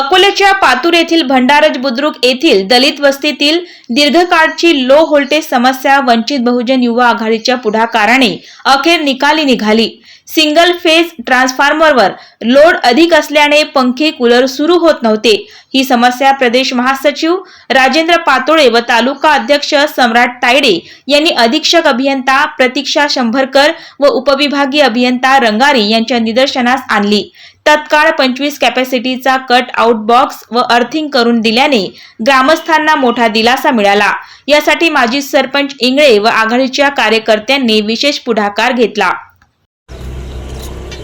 अकोल्याच्या पातूर येथील भंडारज बुद्रुक येथील दलित वस्तीतील दीर्घकाळची लो व्होल्टेज समस्या वंचित बहुजन युवा आघाडीच्या पुढाकाराने अखेर निकाली निघाली. सिंगल फेज ट्रान्सफॉर्मरवर लोड अधिक असल्याने पंखे कूलर सुरू होत नव्हते. ही समस्या प्रदेश महासचिव राजेंद्र पातोळे व तालुका अध्यक्ष सम्राट तायडे यांनी अधीक्षक अभियंता प्रतीक्षा शंभरकर व उपविभागीय अभियंता रंगारी यांच्या निदर्शनास आणली. तत्काळ पंचवीस कॅपॅसिटीचा कट आउट बॉक्स व अर्थिंग करून दिल्याने ग्रामस्थांना मोठा दिलासा मिळाला. यासाठी माजी सरपंच इंगळे व आघाडीच्या कार्यकर्त्यांनी विशेष पुढाकार घेतला.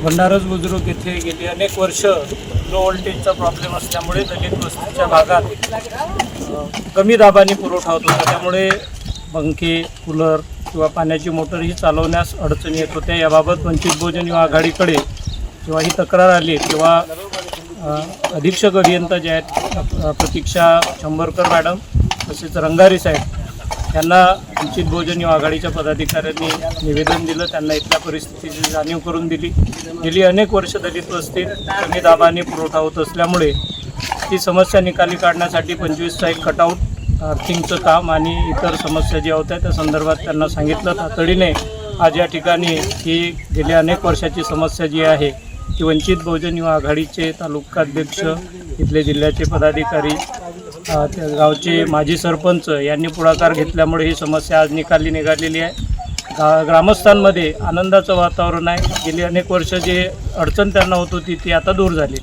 भंडारज बुजुर्ग येथे गेली. अनेक वर्ष लो व्होल्टेजचा प्रॉब्लेम असल्यामुळे दलित वस्तीच्या भागात कमी दाबाने पुरवठा होत होता. त्यामुळे पंखे कूलर किंवा पाण्याची मोटर ही चालवण्यास अडचणी येत होत्या. याबाबत वंचित बहुजन युवा आघाडीकडे किंवा ही तक्रार आली किंवा अधीक्षक अभियंता जे आहेत प्रतीक्षा शंभरकर मॅडम तसेच रंगारी साहेब त्यांना वंचित बहुजन युवा आघाडीच्या पदाधिकाऱ्यांनी निवेदन दिलं त्यांना इथल्या परिस्थितीची जाणीव करून दिली. गेली अनेक वर्ष दलित वस्तीत कमी दाबाने पुरवठा होत असल्यामुळे ती समस्या निकाली काढण्यासाठी पंचवीसचा एक कटआउट अर्थिंगचं काम आणि इतर समस्या ज्या होत्या त्या संदर्भात त्यांना सांगितलं. तातडीने आज या ठिकाणी ही गेल्या अनेक वर्षाची समस्या जी आहे ती वंचित बहुजन युवा आघाडीचे तालुकाध्यक्ष इथले जिल्ह्याचे पदाधिकारी गावचे माजी सरपंच यांनी पुढाकार घेतल्यामुळे ही समस्या आज निकाली निघालेली आहे. गा ग्रामस्थांमध्ये आनंदाचं वातावरण आहे. गेली अनेक वर्ष जे अडचण त्यांना होत होती ती आता दूर झाली.